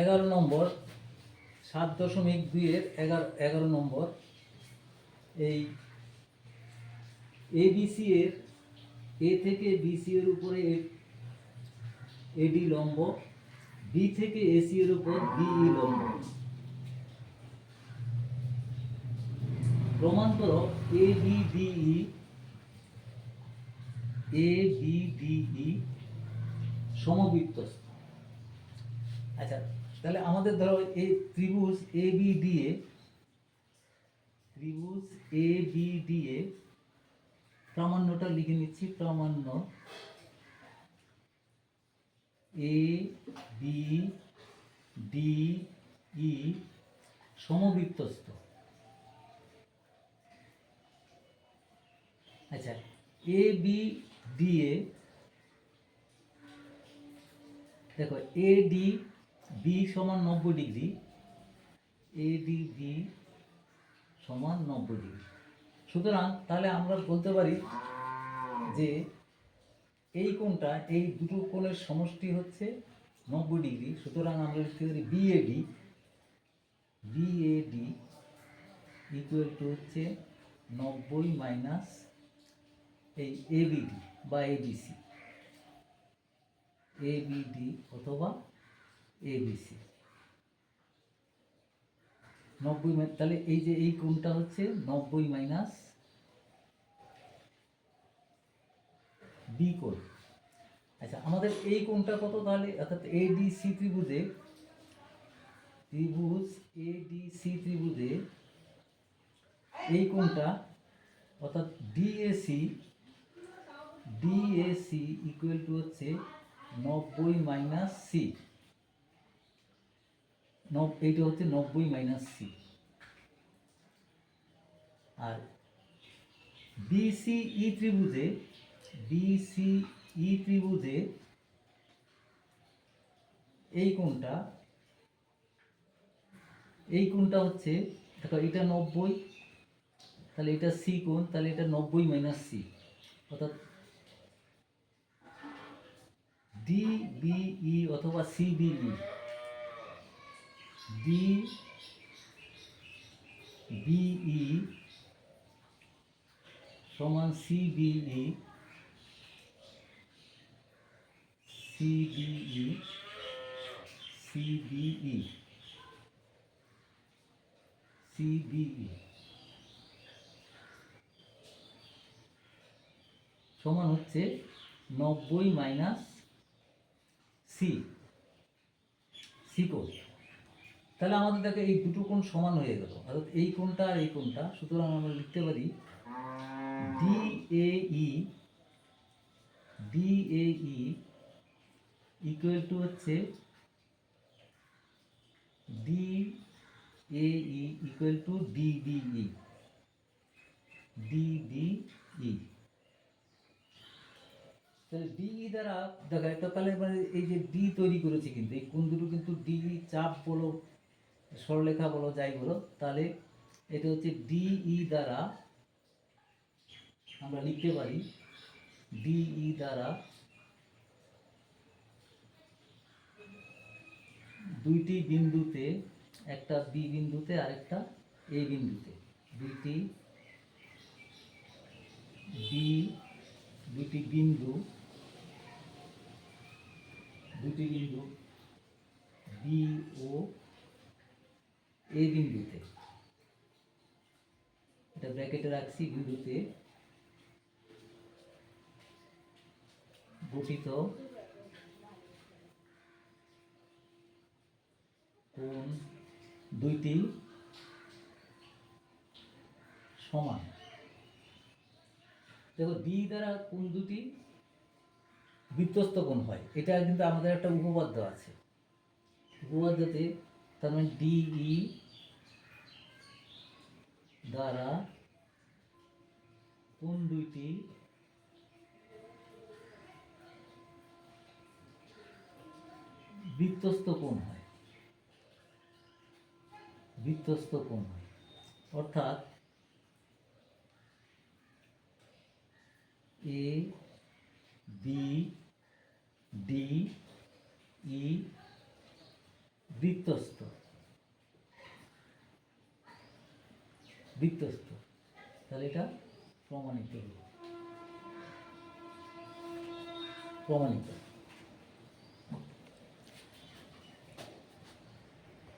এগারো নম্বর, সাত দশমিক দুইয়ের এগারো এগারো নম্বর। এই এবিসি এর এ থেকে বিসি এর উপরে এডি লম্ব বি থেকে এসি এর উপর বিই লম্ব। প্রমাণ করো A B DE A B DE সমবৃত্তস্থ। আচ্ছা তাহলে আমাদের ধরো এই ত্রিভুজ এ বি ডি এ, ত্রিভুজ এ বি ডি এ প্রামাণ্যটা লিখে নিচ্ছি, প্রামাণ্য এ বি ডি ই সমবৃত্তস্থ। আচ্ছা এ বি ডি এ, দেখো এ ডি বি সমান নব্বই ডিগ্রি এ ডি বি সমান নব্বই ডিগ্রি। সুতরাং তাহলে আমরা বলতে পারি যে এই কোণটা, এই দুটো কোণের সমষ্টি হচ্ছে নব্বই ডিগ্রি। সুতরাং আমরা লিখতে পারি বিএডি বিএডি ইকুয়াল টু হচ্ছে নব্বই মাইনাস এই এবিডি বা এবিসি এবিডি অথবা এবিসি নব্বই মাই- তাহলে এই যে এই কোণটা হচ্ছে নব্বই মাইনাস বি কোণ। আচ্ছা আমাদের এই কোণটা কত তাহলে? অর্থাৎ এডিসি ত্রিভুজে, ত্রিভুজ এডিসি ত্রিভুজে এই কোণটা, অর্থাৎ ডিএসি ডিএসি ইকুয়াল টু হচ্ছে নব্বই মাইনাস সি এইটা হচ্ছে নব্বই মাইনাস সি আর বিসিই ত্রিভুজে বিসিই ত্রিভুজে এই কোণটা এই কোণটা হচ্ছে, দেখো এটা নব্বই, তাহলে এটা সি কোণ, তাহলে এটা নব্বই মাইনাস সি অর্থাৎ ডিবিই অথবা সিবিই ডি বিই সমান সিবিই সিবিই সিবিই সিবিই সমান হচ্ছে নব্বই মাইনাস সি সি কোণ? তাহলে আমাদের দেখো এই দুটো কোণ সমান হয়ে গেল। অর্থাৎ এই কোণটা আর এই কোণটা, সুতরাং আমরা লিখতে পারি D A E D A E equal to হচ্ছে D A E equal to DBE DBE তাহলে ডিই দ্বারা, দেখা একটা তাহলে মানে এই যে ডি তৈরি করেছি কিন্তু, এই কোন দুটো কিন্তু ডি চাপ বলো সরলেখা বলো, যাই বলো, তাহলে এটা হচ্ছে ডিই দ্বারা আমরা লিখতে পারি ডিই দ্বারা দুইটি বিন্দুতে একটা বি বিন্দুতে আরেকটা এ বিন্দুতে। দুইটি বি দুটি বিন্দু দুটি বিন্দু বি ও এ বিন্দুতে। এটা ব্র্যাকেটে রাখছি, বিন্দুতে গঠিত কোণ দুইটি সমান। দেখো ডি দ্বারা কোন দুটি বৃত্তস্থ কোণ হয়। এটা কিন্তু আমাদের একটা উপপাদ্য আছে। উপপাদ্যতে তার মানে ডিই দ্বারা কোন দুইটি? বৃত্তস্থ কোণ হয়। বৃত্তস্থ কোণ হয়। অর্থাৎ এ বি ডি ই বৃত্তস্থ বৃত্তস্থ তাহলে এটা প্রমাণিত প্রমাণিত।